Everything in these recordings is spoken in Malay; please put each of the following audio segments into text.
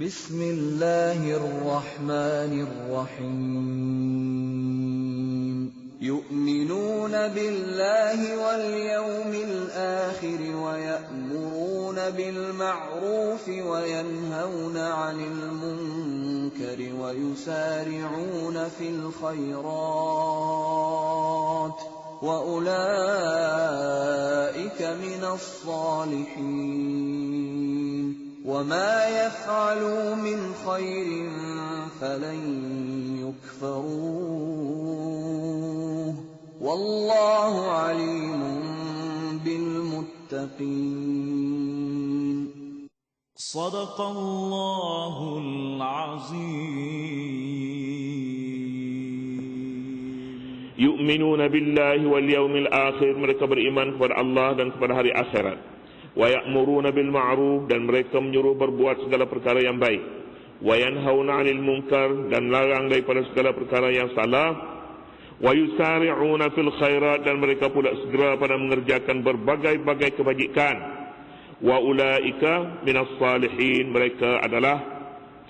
بسم الله الرحمن الرحيم. يؤمنون بالله واليوم الآخر ويأمرون بالمعروف وينهون عن المنكر ويسارعون في الخيرات وأولئك من الصالحين. وما يفعلوا من خير فلن يكفروه والله عليم بالمتقين. صدق الله العظيم. يؤمنون بالله واليوم الآخر مركب الإيمان كبر الله دان كبر هاري wa ya'muruna bil ma'ruf dan mereka menyuruh berbuat segala perkara yang baik. Wa yanhauna 'anil munkar dan larang daripada segala perkara yang salah. Wa yusari'una fil khairat dan mereka pula segera pada mengerjakan berbagai-bagai kebajikan. Wa ulaika minas salihin mereka adalah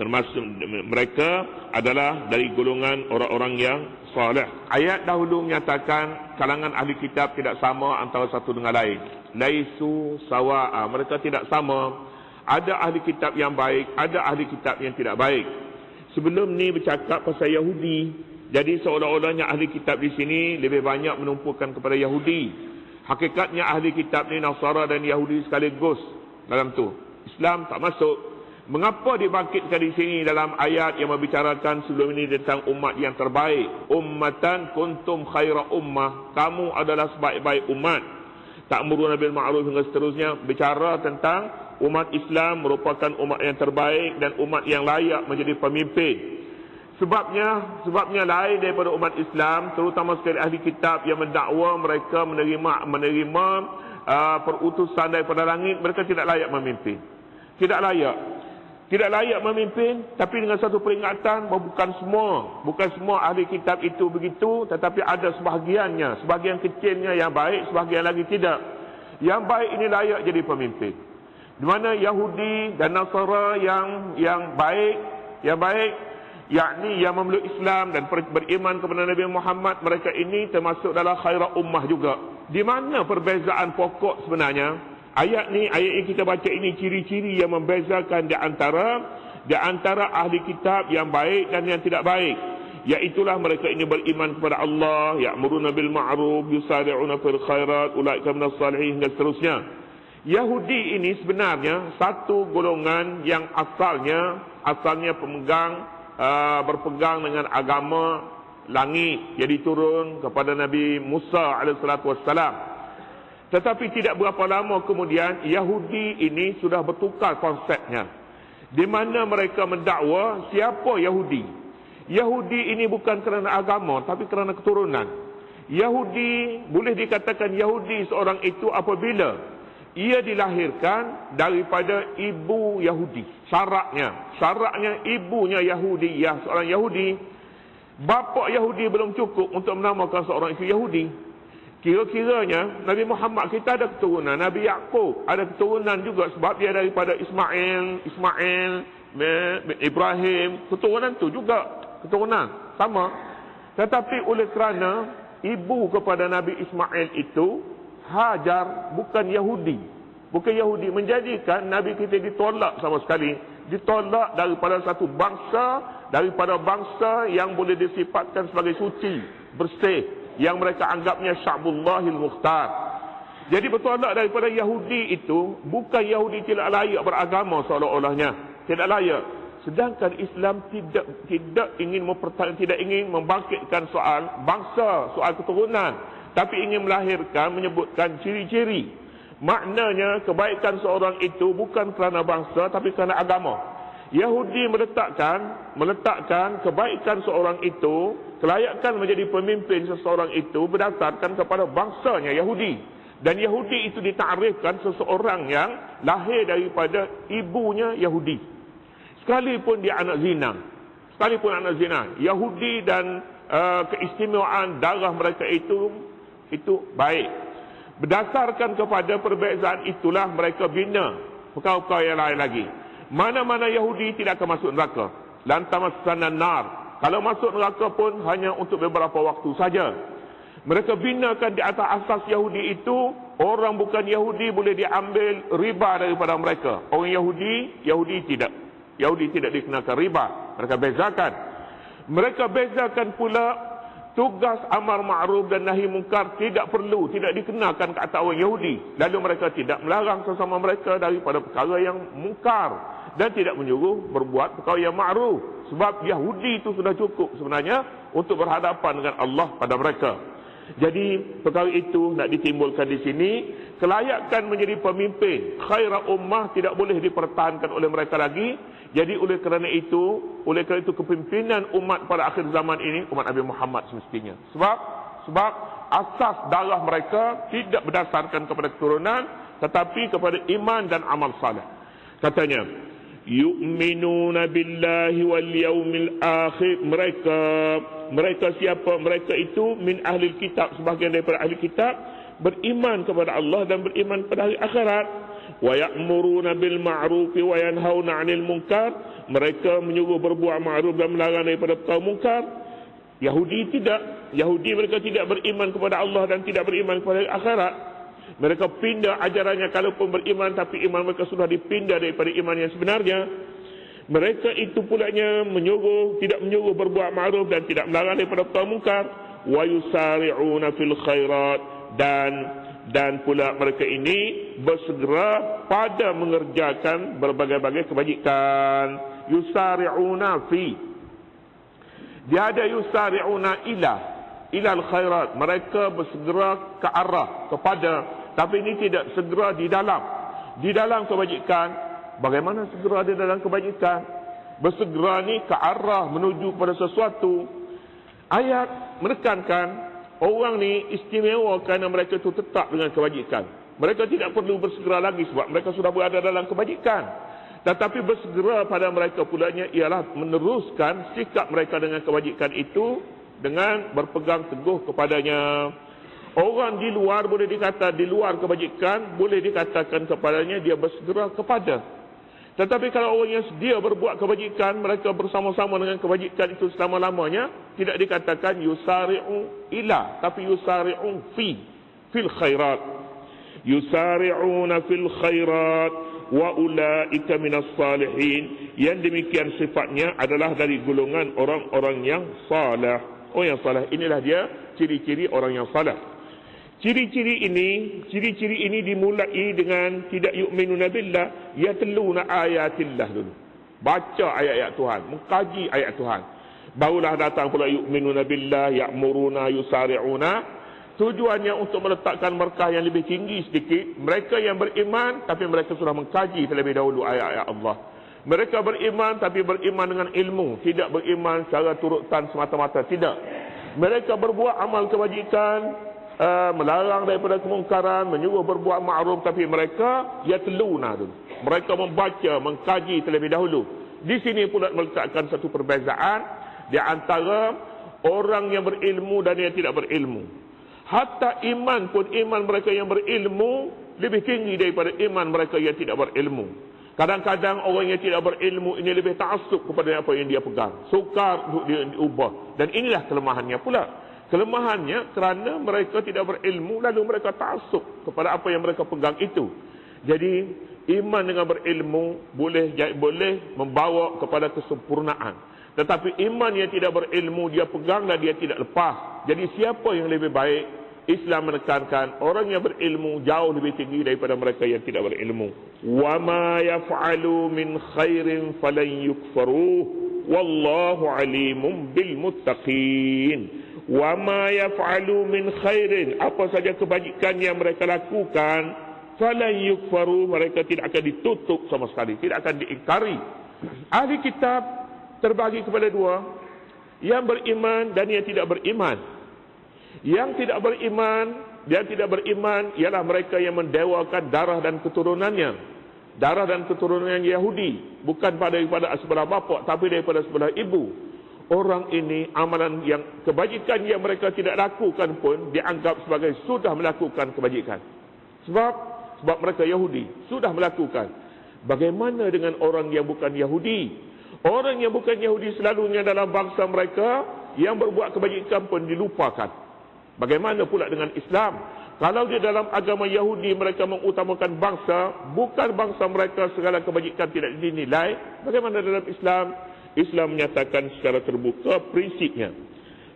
termasuk mereka adalah dari golongan orang-orang yang soleh. Ayat dahulu menyatakan kalangan ahli kitab tidak sama antara satu dengan lain. Laisu sawa'a. Mereka tidak sama. Ada ahli kitab yang baik, ada ahli kitab yang tidak baik. Sebelum ni bercakap pasal Yahudi. Jadi seolah-olahnya ahli kitab di sini lebih banyak menumpukan kepada Yahudi. Hakikatnya ahli kitab ni Nasara dan Yahudi sekaligus dalam tu. Islam tak masuk. Mengapa dibangkitkan di sini dalam ayat yang membicarakan sebelum ini tentang umat yang terbaik? Ummatan kuntum khaira ummah. Kamu adalah sebaik-baik umat. Ta'muruna bil ma'ruf hingga seterusnya bicara tentang umat Islam merupakan umat yang terbaik dan umat yang layak menjadi pemimpin. Sebabnya sebabnya lain daripada umat Islam terutama sekali ahli kitab yang mendakwa mereka menerima menerima uh, perutusan daripada langit mereka tidak layak memimpin. Tidak layak tidak layak memimpin tapi dengan satu peringatan bahawa bukan semua bukan semua ahli kitab itu begitu tetapi ada sebahagiannya sebahagian kecilnya yang baik sebahagian lagi tidak. Yang baik ini layak jadi pemimpin. Di mana Yahudi dan Nasara yang yang baik yang baik yakni yang memeluk Islam dan beriman kepada Nabi Muhammad mereka ini termasuk dalam khairah ummah juga. Di mana perbezaan pokok sebenarnya Ayat ni, ayat yang kita baca ini ciri-ciri yang membezakan di antara di antara ahli kitab yang baik dan yang tidak baik. Iaitulah mereka ini beriman kepada Allah, ya'muruna bil ma'ruf, yusari'una fil khairat, ulaika minas salihin dan seterusnya. Yahudi ini sebenarnya satu golongan yang asalnya asalnya pemegang uh, berpegang dengan agama langit yang diturun kepada Nabi Musa alaihissalatu wassalam. Tetapi tidak berapa lama kemudian Yahudi ini sudah bertukar konsepnya. Di mana mereka mendakwa siapa Yahudi. Yahudi ini bukan kerana agama tapi kerana keturunan. Yahudi boleh dikatakan Yahudi seorang itu apabila ia dilahirkan daripada ibu Yahudi. Syaratnya, syaratnya ibunya Yahudi, ya seorang Yahudi. Bapa Yahudi belum cukup untuk menamakan seorang itu Yahudi. Kira-kiranya Nabi Muhammad kita ada keturunan Nabi Yaakob ada keturunan juga sebab dia daripada Ismail, Ismail, Ibrahim, keturunan tu juga keturunan sama. Tetapi oleh kerana ibu kepada Nabi Ismail itu Hajar bukan Yahudi. Bukan Yahudi menjadikan Nabi kita ditolak sama sekali. Ditolak daripada satu bangsa, daripada bangsa yang boleh disifatkan sebagai suci, bersih, yang mereka anggapnya Sya'bullahil Mukhtar. Jadi bertolak daripada Yahudi itu, bukan Yahudi tidak layak beragama seolah-olahnya. Tidak layak. Sedangkan Islam tidak tidak ingin mempertahankan, tidak ingin membangkitkan soal bangsa, soal keturunan. Tapi ingin melahirkan, menyebutkan ciri-ciri. Maknanya kebaikan seorang itu bukan kerana bangsa, tapi kerana agama. Yahudi meletakkan meletakkan kebaikan seorang itu, kelayakan menjadi pemimpin seseorang itu berdasarkan kepada bangsanya Yahudi. Dan Yahudi itu ditarifkan seseorang yang lahir daripada ibunya Yahudi. Sekalipun dia anak zina. Sekalipun anak zina. Yahudi dan uh, keistimewaan darah mereka itu itu baik. Berdasarkan kepada perbezaan itulah mereka bina perkara-perkara yang lain lagi. Mana-mana Yahudi tidak akan masuk neraka. Lantamas sana nar. Kalau masuk neraka pun hanya untuk beberapa waktu saja. Mereka binakan di atas asas Yahudi itu, orang bukan Yahudi boleh diambil riba daripada mereka. Orang Yahudi, Yahudi tidak. Yahudi tidak dikenakan riba. Mereka bezakan. Mereka bezakan pula tugas amar ma'ruf dan nahi mungkar tidak perlu, tidak dikenakan ke atas orang Yahudi. Lalu mereka tidak melarang sesama mereka daripada perkara yang mungkar dan tidak menyuruh berbuat perkara yang ma'ruf. Sebab Yahudi itu sudah cukup sebenarnya untuk berhadapan dengan Allah pada mereka. Jadi perkara itu nak ditimbulkan di sini kelayakan menjadi pemimpin khaira ummah tidak boleh dipertahankan oleh mereka lagi jadi oleh kerana itu, oleh kerana itu kepimpinan umat pada akhir zaman ini umat Nabi Muhammad semestinya. Sebab sebab asas darah mereka tidak berdasarkan kepada keturunan tetapi kepada iman dan amal saleh. Katanya, yu'minuna billahi wal yaumil akhir. Mereka mereka siapa? Mereka itu min ahli kitab sebahagian daripada ahli kitab beriman kepada Allah dan beriman pada hari akhirat. Wa ya'muruna bil ma'ruf wa yanhauna 'anil munkar. Mereka menyuruh berbuat ma'ruf dan melarang daripada perkara munkar. Yahudi tidak. Yahudi mereka tidak beriman kepada Allah dan tidak beriman kepada akhirat mereka pindah ajarannya kalaupun beriman tapi iman mereka sudah dipindah daripada iman yang sebenarnya. Mereka itu pulanya menyuruh tidak menyuruh berbuat ma'ruf dan tidak melarang daripada perkara munkar. Wa yusari'una fil khairat. Dan dan pula mereka ini bersegera pada mengerjakan berbagai-bagai kebajikan. Yusari'una fi. Dia ada yusari'una ila ilal khairat. Mereka bersegera ke arah kepada tapi ini tidak segera di dalam di dalam kebajikan bagaimana segera di dalam kebajikan bersegera ni ke arah menuju kepada sesuatu ayat menekankan Orang ni istimewa kerana mereka itu tetap dengan kebajikan. Mereka tidak perlu bersegera lagi sebab mereka sudah berada dalam kebajikan. Tetapi bersegera pada mereka pulanya ialah meneruskan sikap mereka dengan kebajikan itu dengan berpegang teguh kepadanya. Orang di luar boleh dikata di luar kebajikan, boleh dikatakan kepadanya dia bersegera kepada tetapi kalau orang yang sedia berbuat kebajikan, mereka bersama-sama dengan kebajikan itu selama-lamanya, tidak dikatakan yusari'u ila, tapi yusari'u fi, fil khairat. Yusari'una fil khairat wa ulaika minas salihin. Yang demikian sifatnya adalah dari golongan orang-orang yang salah. Oh yang salah, inilah dia ciri-ciri orang yang salah. Ciri-ciri ini, ciri-ciri ini dimulai dengan tidak yu'minuna billah, ya teluna ayatillah dulu. Baca ayat-ayat Tuhan, mengkaji ayat Tuhan. Barulah datang pula yu'minuna billah, ya'muruna, yusari'una. Tujuannya untuk meletakkan merkah yang lebih tinggi sedikit. Mereka yang beriman, tapi mereka sudah mengkaji terlebih dahulu ayat-ayat Allah. Mereka beriman, tapi beriman dengan ilmu. Tidak beriman secara turutan semata-mata. Tidak. Mereka berbuat amal kebajikan, uh, melarang daripada kemungkaran, menyuruh berbuat ma'ruf tapi mereka ya teluna dulu. Mereka membaca, mengkaji terlebih dahulu. Di sini pula meletakkan satu perbezaan di antara orang yang berilmu dan yang tidak berilmu. Hatta iman pun iman mereka yang berilmu lebih tinggi daripada iman mereka yang tidak berilmu. Kadang-kadang orang yang tidak berilmu ini lebih ta'asuk kepada apa yang dia pegang. Sukar untuk dia diubah. Dan inilah kelemahannya pula. Kelemahannya kerana mereka tidak berilmu lalu mereka taksub kepada apa yang mereka pegang itu. Jadi iman dengan berilmu boleh boleh membawa kepada kesempurnaan. Tetapi iman yang tidak berilmu dia pegang dan dia tidak lepas. Jadi siapa yang lebih baik? Islam menekankan orang yang berilmu jauh lebih tinggi daripada mereka yang tidak berilmu. Wa ma yaf'alu min khairin falan yukfaruh wallahu alimun bil muttaqin wa ma yaf'alu min khairin. Apa saja kebajikan yang mereka lakukan falan yukfaru mereka tidak akan ditutup sama sekali. Tidak akan diingkari. Ahli kitab terbagi kepada dua. Yang beriman dan yang tidak beriman. Yang tidak beriman yang tidak beriman ialah mereka yang mendewakan darah dan keturunannya. Darah dan keturunan Yahudi. Bukan pada daripada sebelah bapa tapi daripada sebelah ibu orang ini amalan yang kebajikan yang mereka tidak lakukan pun dianggap sebagai sudah melakukan kebajikan. Sebab sebab mereka Yahudi sudah melakukan. Bagaimana dengan orang yang bukan Yahudi? Orang yang bukan Yahudi selalunya dalam bangsa mereka yang berbuat kebajikan pun dilupakan. Bagaimana pula dengan Islam? Kalau di dalam agama Yahudi mereka mengutamakan bangsa, bukan bangsa mereka segala kebajikan tidak dinilai. Bagaimana dalam Islam? Islam menyatakan secara terbuka prinsipnya.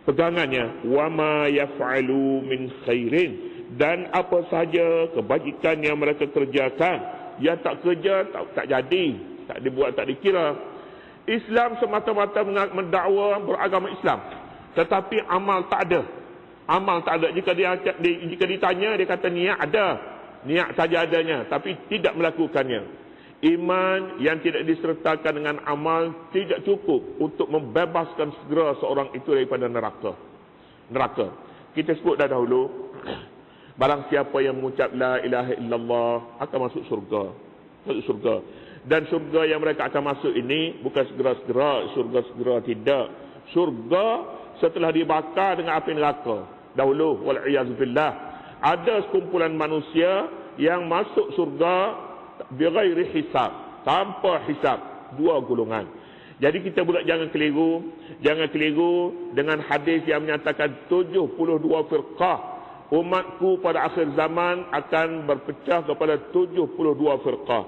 Pegangannya, wama yaf'alu min khairin dan apa sahaja kebajikan yang mereka kerjakan, yang tak kerja tak, tak jadi, tak dibuat tak dikira. Islam semata-mata mendakwa beragama Islam, tetapi amal tak ada amal tak ada. Jika dia jika ditanya dia kata niat ada. Niat saja adanya tapi tidak melakukannya. Iman yang tidak disertakan dengan amal tidak cukup untuk membebaskan segera seorang itu daripada neraka. Neraka. Kita sebut dah dahulu barang siapa yang mengucap la ilaha illallah akan masuk surga. Masuk surga. Dan surga yang mereka akan masuk ini bukan segera-segera, surga segera tidak. Surga setelah dibakar dengan api neraka dahulu wal billah ada sekumpulan manusia yang masuk surga bighairi hisab. Tanpa hisab. Dua golongan. Jadi kita pula jangan keliru jangan keliru dengan hadis yang menyatakan 72 firqah umatku pada akhir zaman akan berpecah kepada 72 firqah.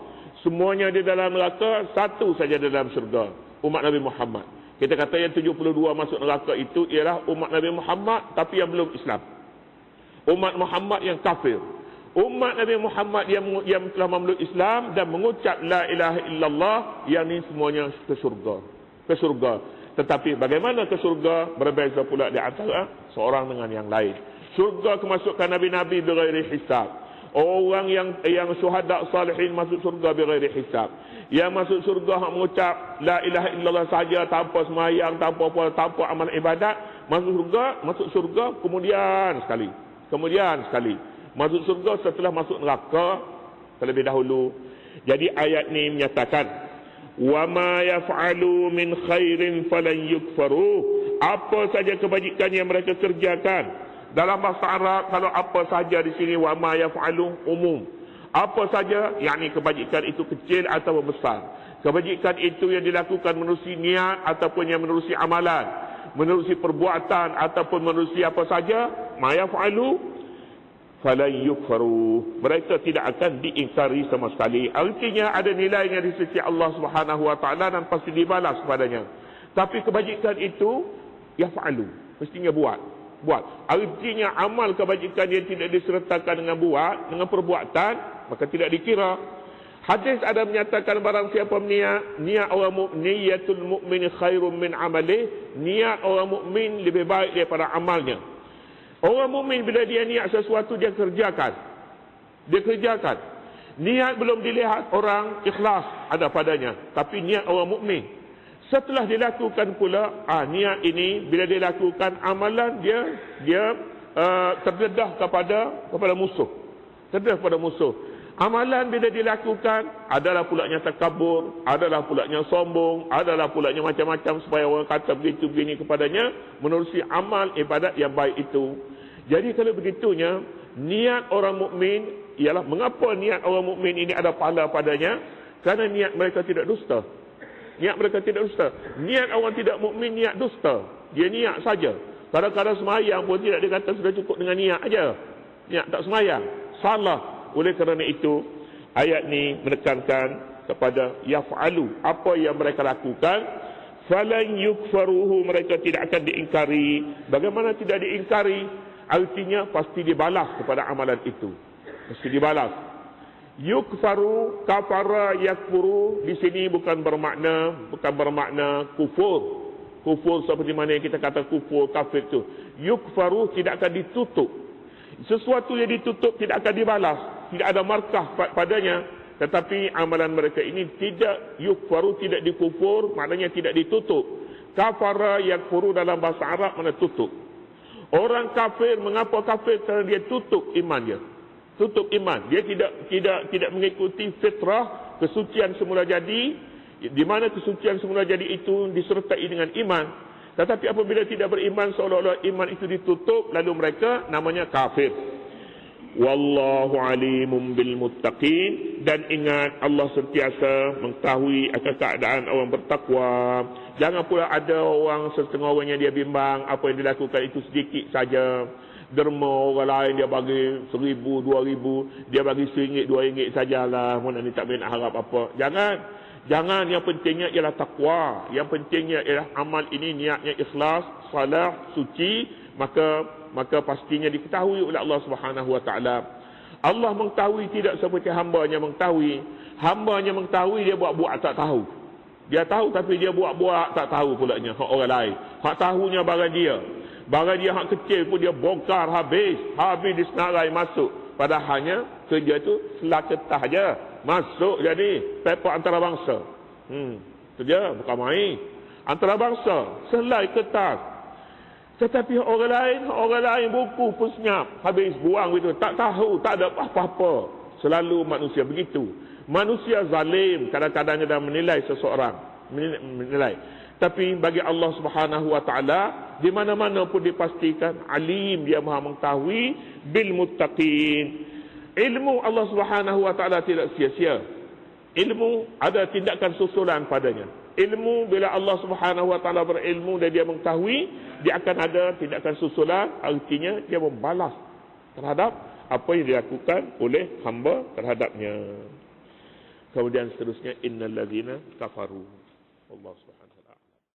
Semuanya di dalam neraka satu saja di dalam surga umat Nabi Muhammad. Kita kata yang 72 masuk neraka itu ialah umat Nabi Muhammad tapi yang belum Islam. Umat Muhammad yang kafir. Umat Nabi Muhammad yang yang telah memeluk Islam dan mengucap la ilaha illallah yang ini semuanya ke surga. Ke surga. Tetapi bagaimana ke surga berbeza pula di antara seorang dengan yang lain. Surga kemasukan nabi-nabi bighairi hisab. Orang yang yang syuhada salihin masuk surga bighairi hisab. Yang masuk surga hak mengucap la ilaha illallah saja tanpa semayang, tanpa apa, tanpa amal ibadat, masuk surga, masuk surga kemudian sekali. Kemudian sekali. Masuk surga setelah masuk neraka terlebih dahulu. Jadi ayat ni menyatakan wa ma yaf'alu min khairin falan yukfaru. Apa saja kebajikan yang mereka kerjakan dalam bahasa Arab kalau apa saja di sini wa ma yaf'alu umum apa saja yakni kebajikan itu kecil atau besar kebajikan itu yang dilakukan menerusi niat ataupun yang menerusi amalan menerusi perbuatan ataupun menerusi apa saja ma yaf'alu falan yukfaru. Mereka tidak akan diingkari sama sekali. Artinya ada nilainya di sisi Allah Subhanahu wa taala dan pasti dibalas kepadanya tapi kebajikan itu yaf'alu. Mestinya buat. Buat. Artinya amal kebajikan yang tidak disertakan dengan buat dengan perbuatan maka tidak dikira. Hadis ada menyatakan barang siapa niat niat orang mukmin mukmin khairum min amali niat orang mukmin lebih baik daripada amalnya orang mukmin bila dia niat sesuatu dia kerjakan. Dia kerjakan. Niat belum dilihat orang ikhlas ada padanya. Tapi niat orang mukmin. Setelah dilakukan pula ah niat ini bila dilakukan amalan dia dia uh, terdedah kepada kepada musuh. Terdedah kepada musuh Amalan bila dilakukan adalah pulaknya takabur, adalah pulaknya sombong, adalah pulaknya macam-macam supaya orang kata begitu begini kepadanya menerusi amal ibadat yang baik itu. Jadi kalau begitunya niat orang mukmin ialah mengapa niat orang mukmin ini ada pahala padanya? Karena niat mereka tidak dusta. Niat mereka tidak dusta. Niat orang tidak mukmin niat dusta. Dia niat saja. Kadang-kadang semayang pun tidak dikata sudah cukup dengan niat aja. Niat tak semayang. Salah. Oleh kerana itu ayat ni menekankan kepada yaf'alu apa yang mereka lakukan falan yukfaruhu mereka tidak akan diingkari. Bagaimana tidak diingkari? Artinya pasti dibalas kepada amalan itu. Pasti dibalas. Yukfaru kafara yakfuru di sini bukan bermakna bukan bermakna kufur. Kufur seperti mana yang kita kata kufur kafir itu yukfaru tidak akan ditutup. Sesuatu yang ditutup tidak akan dibalas tidak ada markah padanya. Tetapi amalan mereka ini tidak yukfaru tidak dikufur maknanya tidak ditutup. Kafara yakfuru dalam bahasa Arab mana tutup. Orang kafir mengapa kafir? Kerana dia tutup iman dia. Tutup iman. Dia tidak tidak tidak mengikuti fitrah kesucian semula jadi di mana kesucian semula jadi itu disertai dengan iman. Tetapi apabila tidak beriman seolah-olah iman itu ditutup lalu mereka namanya kafir Wallahu alimun bil muttaqin dan ingat Allah sentiasa mengetahui akan keadaan orang bertakwa. Jangan pula ada orang setengah orangnya dia bimbang apa yang dilakukan itu sedikit saja. Derma orang lain dia bagi seribu, dua ribu, dia bagi seringgit, dua ringgit sajalah. Mana ni tak boleh nak harap apa. Jangan. Jangan yang pentingnya ialah takwa. Yang pentingnya ialah amal ini niatnya ikhlas, salah, suci. Maka maka pastinya diketahui oleh Allah Subhanahu Wa Taala. Allah mengetahui tidak seperti hamba-Nya mengetahui. Hamba-Nya mengetahui dia buat-buat tak tahu. Dia tahu tapi dia buat-buat tak tahu pulanya hak orang lain. Hak tahunya barang dia. Barang dia hak kecil pun dia bongkar habis. Habis disenarai masuk. Padahalnya kerja tu selaketah je. Masuk jadi paper antarabangsa. Hmm. Itu dia bukan main. Antarabangsa selai kertas. Tetapi orang lain, orang lain buku pun senyap. Habis buang itu. Tak tahu, tak ada apa-apa. Selalu manusia begitu. Manusia zalim kadang-kadang dia menilai seseorang. Menilai. Tapi bagi Allah Subhanahu Wa Taala di mana-mana pun dipastikan alim dia maha mengetahui bil muttaqin. Ilmu Allah Subhanahu Wa Taala tidak sia-sia. Ilmu ada tindakan susulan padanya. Ilmu bila Allah Subhanahu Wa Taala berilmu dan dia mengetahui, dia akan ada tindakan susulan, artinya dia membalas terhadap apa yang dilakukan oleh hamba terhadapnya. Kemudian seterusnya innal ladzina kafaru. Allah Subhanahu